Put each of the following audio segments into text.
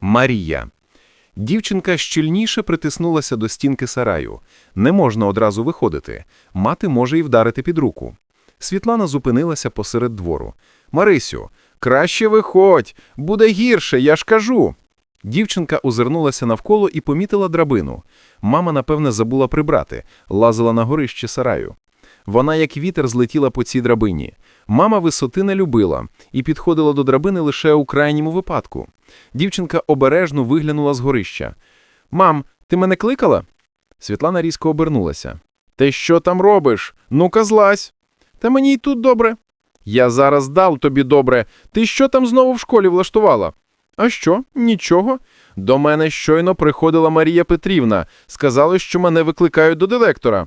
Марія. Дівчинка щільніше притиснулася до стінки сараю. Не можна одразу виходити. Мати може й вдарити під руку. Світлана зупинилася посеред двору. Марисю, краще виходь, буде гірше, я ж кажу. Дівчинка озирнулася навколо і помітила драбину. Мама, напевне, забула прибрати, лазила на горище сараю. Вона, як вітер, злетіла по цій драбині. Мама висоти не любила і підходила до драбини лише у крайньому випадку. Дівчинка обережно виглянула з горища. Мам, ти мене кликала? Світлана різко обернулася. Ти що там робиш? Ну-ка злазь. Та мені й тут добре. Я зараз дав тобі добре. Ти що там знову в школі влаштувала? А що? Нічого. До мене щойно приходила Марія Петрівна. Сказали, що мене викликають до директора.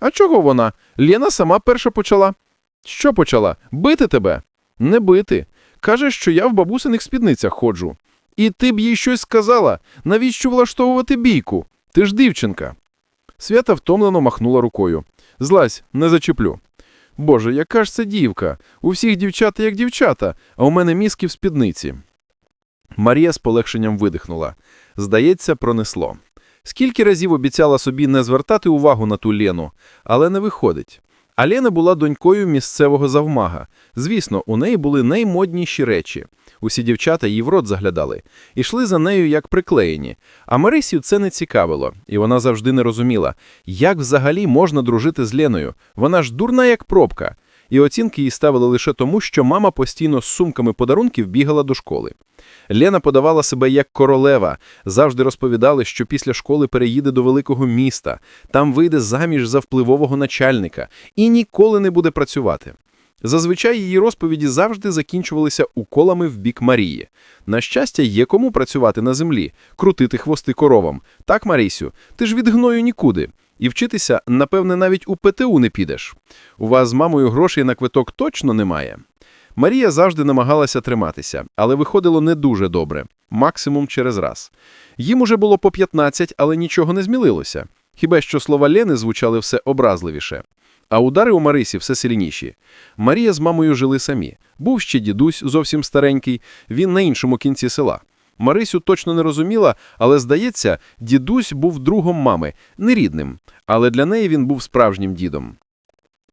А чого вона? Лєна сама перша почала. Що почала? Бити тебе? Не бити. Каже, що я в бабусиних спідницях ходжу. І ти б їй щось сказала. Навіщо влаштовувати бійку? Ти ж дівчинка. Свята втомлено махнула рукою. Злазь, не зачеплю. Боже, яка ж це дівка? У всіх дівчата як дівчата, а у мене мізки в спідниці. Марія з полегшенням видихнула. Здається, пронесло. Скільки разів обіцяла собі не звертати увагу на ту Лену, але не виходить. А Лена була донькою місцевого завмага. Звісно, у неї були наймодніші речі. Усі дівчата їй в рот заглядали. Ішли за нею як приклеєні. А Марисію це не цікавило, і вона завжди не розуміла, як взагалі можна дружити з Леною. Вона ж дурна як пробка. І оцінки їй ставили лише тому, що мама постійно з сумками подарунків бігала до школи. Лена подавала себе як королева, завжди розповідали, що після школи переїде до великого міста, там вийде заміж за впливового начальника і ніколи не буде працювати. Зазвичай її розповіді завжди закінчувалися уколами в бік Марії. На щастя, є кому працювати на землі, крутити хвости коровам. Так, Марісю, ти ж від гною нікуди. І вчитися, напевне, навіть у ПТУ не підеш. У вас з мамою грошей на квиток точно немає. Марія завжди намагалася триматися, але виходило не дуже добре, максимум через раз. Їм уже було по 15, але нічого не змілилося. Хіба що слова Лени звучали все образливіше. А удари у Марисі все сильніші. Марія з мамою жили самі. Був ще дідусь, зовсім старенький, він на іншому кінці села. Марисю точно не розуміла, але, здається, дідусь був другом мами, не рідним, але для неї він був справжнім дідом.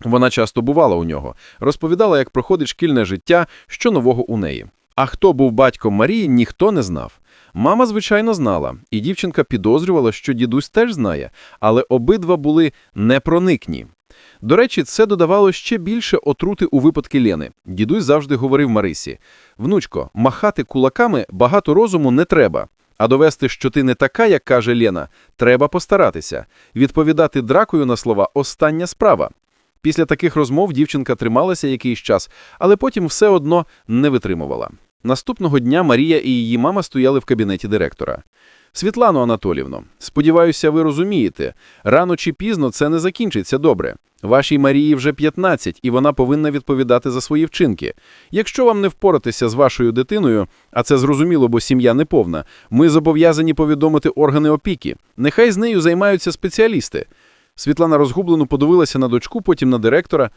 Вона часто бувала у нього, розповідала, як проходить шкільне життя, що нового у неї. А хто був батьком Марії, ніхто не знав. Мама, звичайно, знала, і дівчинка підозрювала, що дідусь теж знає, але обидва були непроникні. До речі, це додавало ще більше отрути у випадки Лени. Дідусь завжди говорив Марисі: внучко, махати кулаками багато розуму не треба. А довести, що ти не така, як каже Лена, треба постаратися. Відповідати дракою на слова остання справа. Після таких розмов дівчинка трималася якийсь час, але потім все одно не витримувала. Наступного дня Марія і її мама стояли в кабінеті директора. Світлано Анатолівно, сподіваюся, ви розумієте, рано чи пізно це не закінчиться добре. Вашій Марії вже 15, і вона повинна відповідати за свої вчинки. Якщо вам не впоратися з вашою дитиною, а це зрозуміло, бо сім'я неповна, ми зобов'язані повідомити органи опіки. Нехай з нею займаються спеціалісти. Світлана розгублено подивилася на дочку, потім на директора.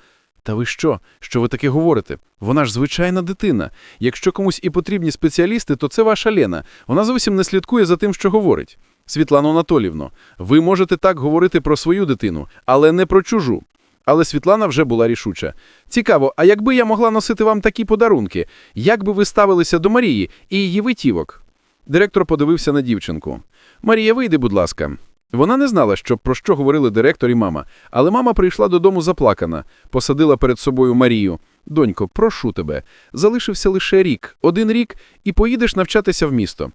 Та ви що? Що ви таке говорите? Вона ж звичайна дитина. Якщо комусь і потрібні спеціалісти, то це ваша Лена. Вона зовсім не слідкує за тим, що говорить. Світлано Анатолівно, ви можете так говорити про свою дитину, але не про чужу. Але Світлана вже була рішуча. Цікаво, а якби я могла носити вам такі подарунки, як би ви ставилися до Марії і її витівок? Директор подивився на дівчинку. Марія, вийди, будь ласка. Вона не знала, що про що говорили директор і мама, але мама прийшла додому заплакана, посадила перед собою Марію. Донько, прошу тебе, залишився лише рік, один рік, і поїдеш навчатися в місто.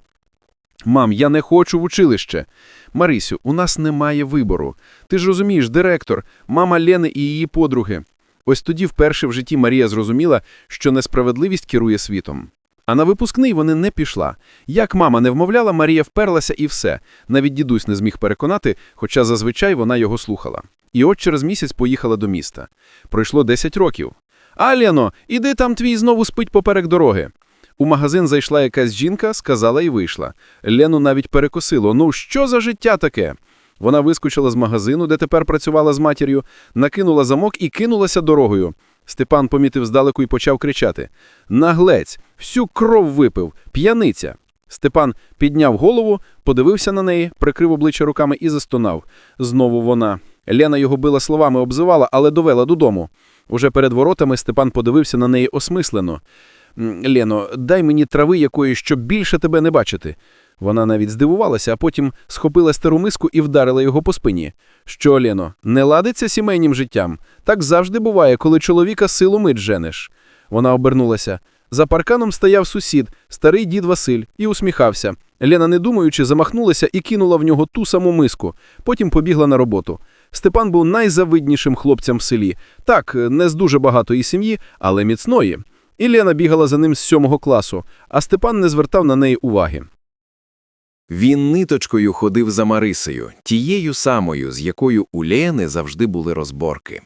Мам, я не хочу в училище. Марисю, у нас немає вибору. Ти ж розумієш, директор, мама Лени і її подруги. Ось тоді вперше в житті Марія зрозуміла, що несправедливість керує світом. А на випускний вони не пішла. Як мама не вмовляла, Марія вперлася і все. Навіть дідусь не зміг переконати, хоча зазвичай вона його слухала. І от через місяць поїхала до міста. Пройшло 10 років. Аліно, іди там твій знову спить поперек дороги. У магазин зайшла якась жінка, сказала і вийшла. Лену навіть перекосило. Ну, що за життя таке? Вона вискочила з магазину, де тепер працювала з матір'ю, накинула замок і кинулася дорогою. Степан помітив здалеку і почав кричати. Наглець, всю кров випив, п'яниця. Степан підняв голову, подивився на неї, прикрив обличчя руками і застонав. Знову вона. Лена його била словами, обзивала, але довела додому. Уже перед воротами Степан подивився на неї осмислено. «М, Лено, дай мені трави якої, щоб більше тебе не бачити. Вона навіть здивувалася, а потім схопила стару миску і вдарила його по спині. Що, Лено, не ладиться сімейнім життям? Так завжди буває, коли чоловіка силу мить женеш. Вона обернулася. За парканом стояв сусід, старий дід Василь, і усміхався. Лена, не думаючи, замахнулася і кинула в нього ту саму миску. Потім побігла на роботу. Степан був найзавиднішим хлопцем в селі. Так, не з дуже багатої сім'ї, але міцної. І Лена бігала за ним з сьомого класу, а Степан не звертав на неї уваги. Він ниточкою ходив за Марисею, тією самою, з якою у Лени завжди були розборки.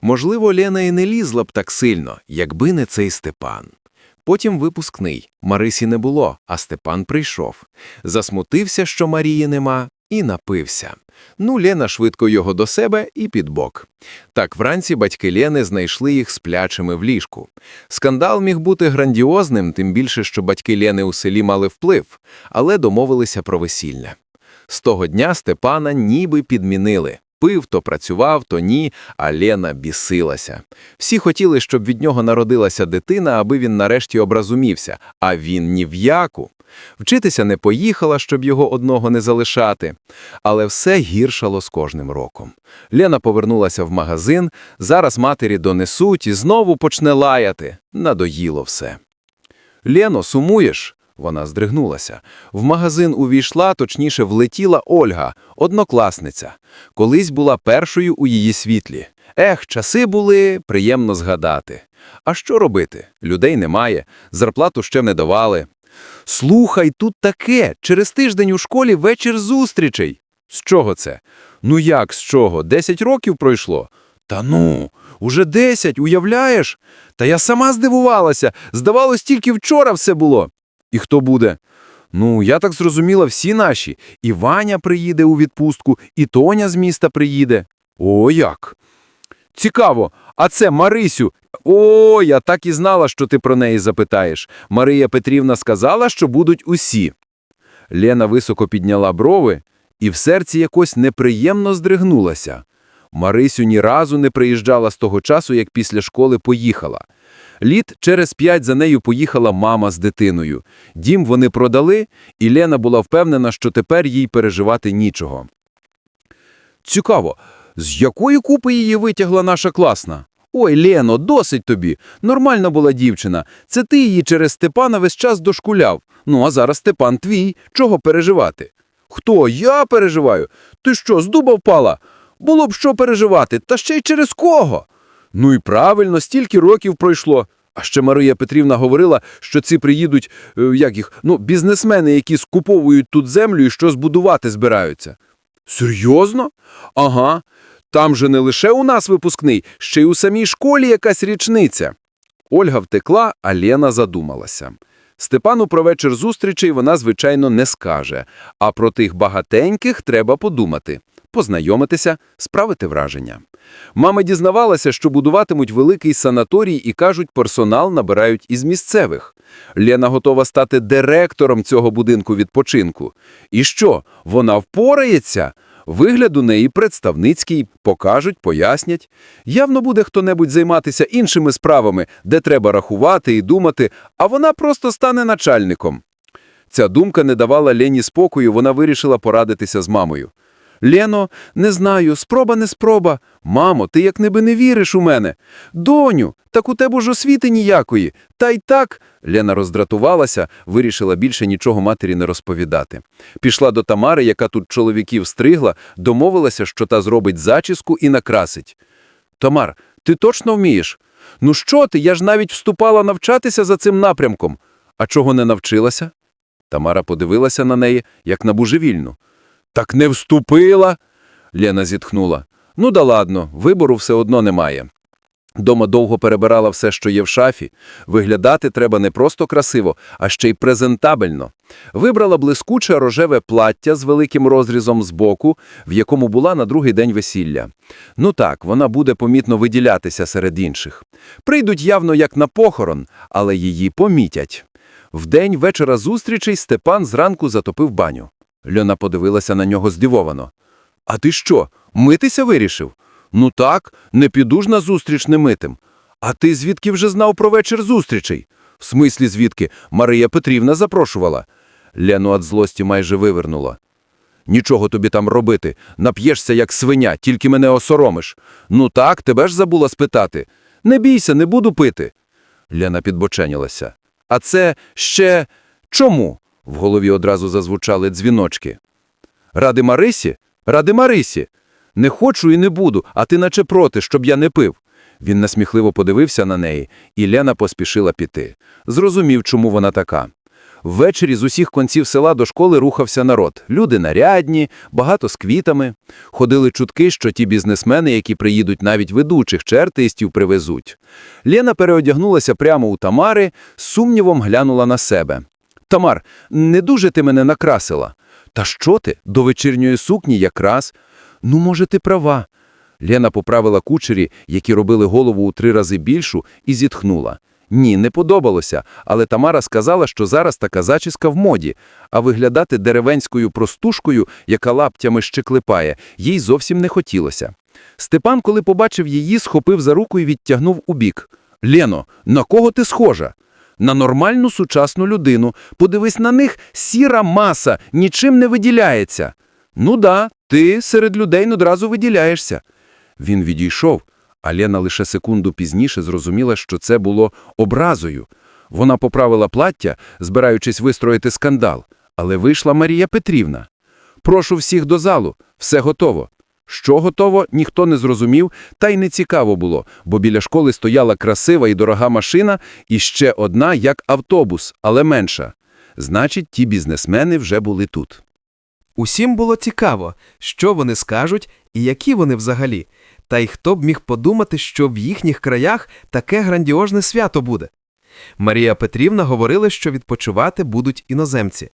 Можливо, Лена і не лізла б так сильно, якби не цей Степан. Потім випускний. Марисі не було, а Степан прийшов. Засмутився, що Марії нема, і напився. Ну, Лена швидко його до себе і під бок. Так вранці батьки Лени знайшли їх сплячими в ліжку. Скандал міг бути грандіозним, тим більше, що батьки Лени у селі мали вплив, але домовилися про весілля. З того дня Степана ніби підмінили. Пив, то працював, то ні, а Лена бісилася. Всі хотіли, щоб від нього народилася дитина, аби він нарешті образумівся, а він ні в яку. Вчитися не поїхала, щоб його одного не залишати. Але все гіршало з кожним роком. Лена повернулася в магазин, зараз матері донесуть і знову почне лаяти. Надоїло все. Лено, сумуєш? Вона здригнулася. В магазин увійшла, точніше, влетіла Ольга, однокласниця. Колись була першою у її світлі. Ех, часи були, приємно згадати. А що робити? Людей немає, зарплату ще не давали. Слухай, тут таке, через тиждень у школі вечір зустрічей. З чого це? Ну як з чого? Десять років пройшло? Та ну, уже десять, уявляєш? Та я сама здивувалася, здавалось, тільки вчора все було. І хто буде? Ну, я так зрозуміла, всі наші. І Ваня приїде у відпустку, і Тоня з міста приїде. О, як? Цікаво, а це Марисю. О, я так і знала, що ти про неї запитаєш. Марія Петрівна сказала, що будуть усі. Лена високо підняла брови, і в серці якось неприємно здригнулася. Марисю ні разу не приїжджала з того часу, як після школи поїхала. Літ через п'ять за нею поїхала мама з дитиною. Дім вони продали, і Лена була впевнена, що тепер їй переживати нічого. Цікаво, з якої купи її витягла наша класна? Ой, Лено, досить тобі. Нормальна була дівчина. Це ти її через Степана весь час дошкуляв. Ну, а зараз Степан твій. Чого переживати? Хто? Я переживаю? Ти що, з дуба впала? Було б що переживати, та ще й через кого? Ну і правильно, стільки років пройшло. А ще Марія Петрівна говорила, що ці приїдуть, е, як їх, ну, бізнесмени, які скуповують тут землю і що збудувати збираються. Серйозно? Ага. Там же не лише у нас випускний, ще й у самій школі якась річниця. Ольга втекла, а Лена задумалася. Степану про вечір зустрічей вона, звичайно, не скаже, а про тих багатеньких треба подумати, познайомитися, справити враження. Мама дізнавалася, що будуватимуть великий санаторій і, кажуть, персонал набирають із місцевих. Лена готова стати директором цього будинку відпочинку. І що, вона впорається? Вигляд у неї представницький, покажуть, пояснять. Явно буде хто-небудь займатися іншими справами, де треба рахувати і думати, а вона просто стане начальником. Ця думка не давала Лені спокою, вона вирішила порадитися з мамою. Лено, не знаю, спроба не спроба. Мамо, ти як неби не віриш у мене. Доню, так у тебе ж освіти ніякої. Та й так. Лена роздратувалася, вирішила більше нічого матері не розповідати. Пішла до Тамари, яка тут чоловіків стригла, домовилася, що та зробить зачіску і накрасить. Тамар, ти точно вмієш? Ну що ти, я ж навіть вступала навчатися за цим напрямком. А чого не навчилася? Тамара подивилася на неї, як на божевільну. Так не вступила. Лена зітхнула. Ну да ладно, вибору все одно немає. Дома довго перебирала все, що є в шафі. Виглядати треба не просто красиво, а ще й презентабельно. Вибрала блискуче рожеве плаття з великим розрізом збоку, в якому була на другий день весілля. Ну так, вона буде помітно виділятися серед інших. Прийдуть явно як на похорон, але її помітять. В день вечора зустрічей Степан зранку затопив баню. Льона подивилася на нього здивовано. А ти що, митися вирішив? Ну так, не піду ж на зустріч немитим. А ти звідки вже знав про вечір зустрічей? В смислі звідки? Марія Петрівна запрошувала. Лену від злості майже вивернуло. Нічого тобі там робити. Нап'єшся, як свиня, тільки мене осоромиш. Ну так, тебе ж забула спитати. Не бійся, не буду пити. Лена підбоченілася. А це ще чому? В голові одразу зазвучали дзвіночки. Ради Марисі? Ради Марисі. Не хочу і не буду, а ти наче проти, щоб я не пив. Він насміхливо подивився на неї, і Лена поспішила піти. Зрозумів, чому вона така. Ввечері з усіх конців села до школи рухався народ. Люди нарядні, багато з квітами. Ходили чутки, що ті бізнесмени, які приїдуть навіть ведучих чи артистів, привезуть. Лена переодягнулася прямо у Тамари, з сумнівом глянула на себе. «Тамар, не дуже ти мене накрасила». «Та що ти? До вечірньої сукні якраз». «Ну, може, ти права». Лена поправила кучері, які робили голову у три рази більшу, і зітхнула. Ні, не подобалося, але Тамара сказала, що зараз така зачіска в моді, а виглядати деревенською простушкою, яка лаптями ще клепає, їй зовсім не хотілося. Степан, коли побачив її, схопив за руку і відтягнув убік. «Лено, на кого ти схожа?» «На нормальну сучасну людину. Подивись на них, сіра маса, нічим не виділяється». «Ну да, ти серед людей одразу виділяєшся». Він відійшов, а Лена лише секунду пізніше зрозуміла, що це було образою. Вона поправила плаття, збираючись вистроїти скандал, але вийшла Марія Петрівна. «Прошу всіх до залу, все готово». Що готово, ніхто не зрозумів, та й не цікаво було, бо біля школи стояла красива і дорога машина, і ще одна, як автобус, але менша. Значить, ті бізнесмени вже були тут. Усім було цікаво, що вони скажуть і які вони взагалі. Та й хто б міг подумати, що в їхніх краях таке грандіозне свято буде. Марія Петрівна говорила, що відпочивати будуть іноземці.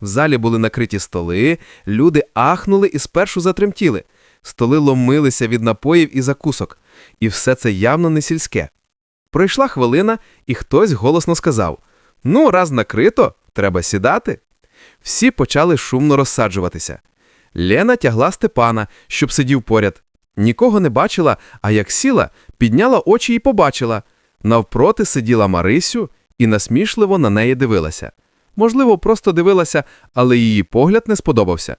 В залі були накриті столи, люди ахнули і спершу затремтіли. Столи ломилися від напоїв і закусок, і все це явно не сільське. Пройшла хвилина, і хтось голосно сказав: Ну, раз накрито, треба сідати. Всі почали шумно розсаджуватися. Лена тягла Степана, щоб сидів поряд. Нікого не бачила, а як сіла, підняла очі і побачила. Навпроти сиділа Марисю і насмішливо на неї дивилася. Можливо, просто дивилася, але її погляд не сподобався.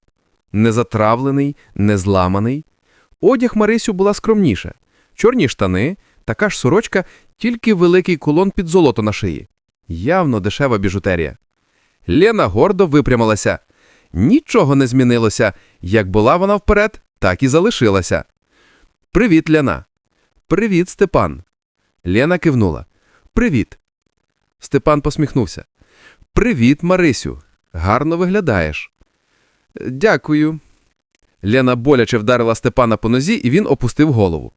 Не затравлений, не зламаний. Одяг Марисю була скромніша. Чорні штани, така ж сорочка, тільки великий кулон під золото на шиї. Явно дешева біжутерія. Лена гордо випрямилася. Нічого не змінилося. Як була вона вперед, так і залишилася. Привіт, Лена. Привіт, Степан. Лена кивнула. Привіт. Степан посміхнувся. Привіт, Марисю. Гарно виглядаєш. Дякую. Лена боляче вдарила Степана по нозі, і він опустив голову.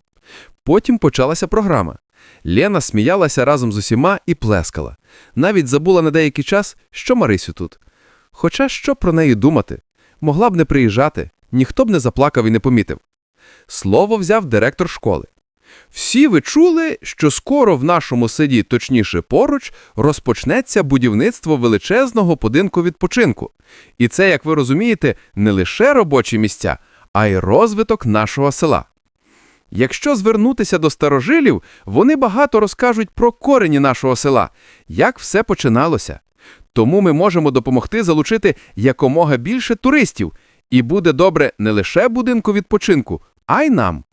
Потім почалася програма. Лена сміялася разом з усіма і плескала. Навіть забула на деякий час, що Марисю тут. Хоча що про неї думати? Могла б не приїжджати, ніхто б не заплакав і не помітив. Слово взяв директор школи. Всі ви чули, що скоро в нашому селі, точніше поруч, розпочнеться будівництво величезного будинку відпочинку. І це, як ви розумієте, не лише робочі місця, а й розвиток нашого села. Якщо звернутися до старожилів, вони багато розкажуть про корені нашого села, як все починалося. Тому ми можемо допомогти залучити якомога більше туристів, і буде добре не лише будинку відпочинку, а й нам.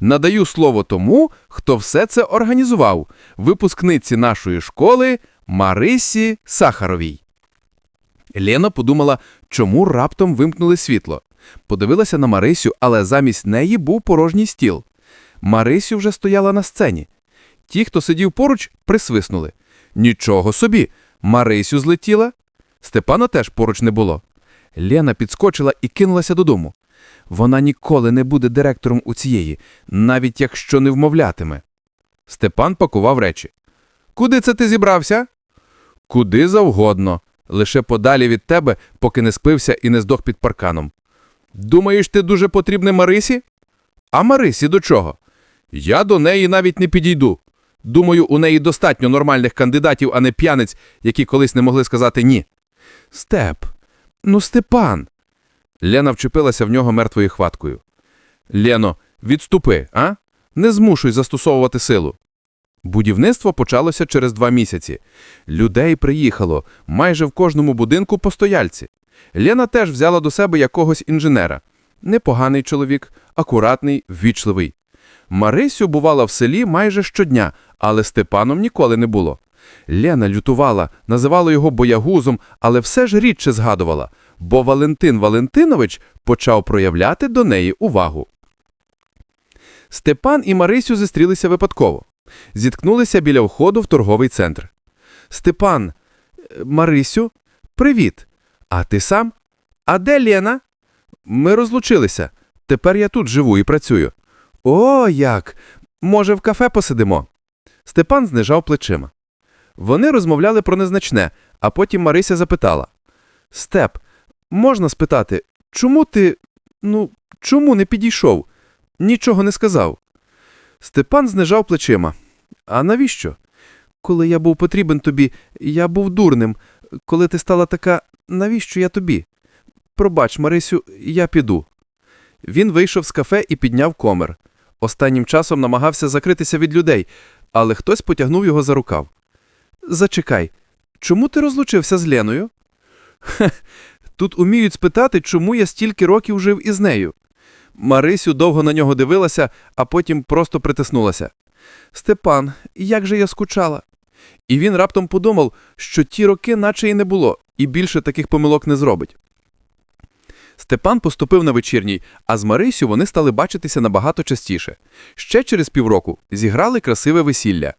Надаю слово тому, хто все це організував, випускниці нашої школи Марисі Сахаровій. Лена подумала, чому раптом вимкнули світло. Подивилася на Марисю, але замість неї був порожній стіл. Марисю вже стояла на сцені. Ті, хто сидів поруч, присвиснули. Нічого собі, Марисю злетіла. Степана теж поруч не було. Лена підскочила і кинулася додому. Вона ніколи не буде директором у цієї, навіть якщо не вмовлятиме. Степан пакував речі. Куди це ти зібрався? Куди завгодно, лише подалі від тебе, поки не спився і не здох під парканом. Думаєш, ти дуже потрібний Марисі? А Марисі до чого? Я до неї навіть не підійду. Думаю, у неї достатньо нормальних кандидатів, а не п'яниць, які колись не могли сказати ні. Степ, ну Степан. Лена вчепилася в нього мертвою хваткою. Лено, відступи, а? Не змушуй застосовувати силу. Будівництво почалося через два місяці. Людей приїхало, майже в кожному будинку постояльці. Лена теж взяла до себе якогось інженера. Непоганий чоловік, акуратний, ввічливий. Марисю бувала в селі майже щодня, але Степаном ніколи не було. Лена лютувала, називала його боягузом, але все ж рідше згадувала, бо Валентин Валентинович почав проявляти до неї увагу. Степан і Марисю зустрілися випадково. Зіткнулися біля входу в торговий центр. Степан, е, Марисю, привіт. А ти сам? А де Лена? Ми розлучилися. Тепер я тут живу і працюю. О, як! Може, в кафе посидимо? Степан знижав плечима. Вони розмовляли про незначне, а потім Марися запитала: Степ, можна спитати, чому ти. Ну, чому не підійшов? Нічого не сказав. Степан знижав плечима. А навіщо? Коли я був потрібен тобі, я був дурним. Коли ти стала така, навіщо я тобі? Пробач, Марисю, я піду. Він вийшов з кафе і підняв комер. Останнім часом намагався закритися від людей, але хтось потягнув його за рукав. Зачекай, чому ти розлучився з Леною? Хе, тут уміють спитати, чому я стільки років жив із нею. Марисю довго на нього дивилася, а потім просто притиснулася. Степан, як же я скучала. І він раптом подумав, що ті роки наче й не було, і більше таких помилок не зробить. Степан поступив на вечірній, а з Марисю вони стали бачитися набагато частіше. Ще через півроку зіграли красиве весілля.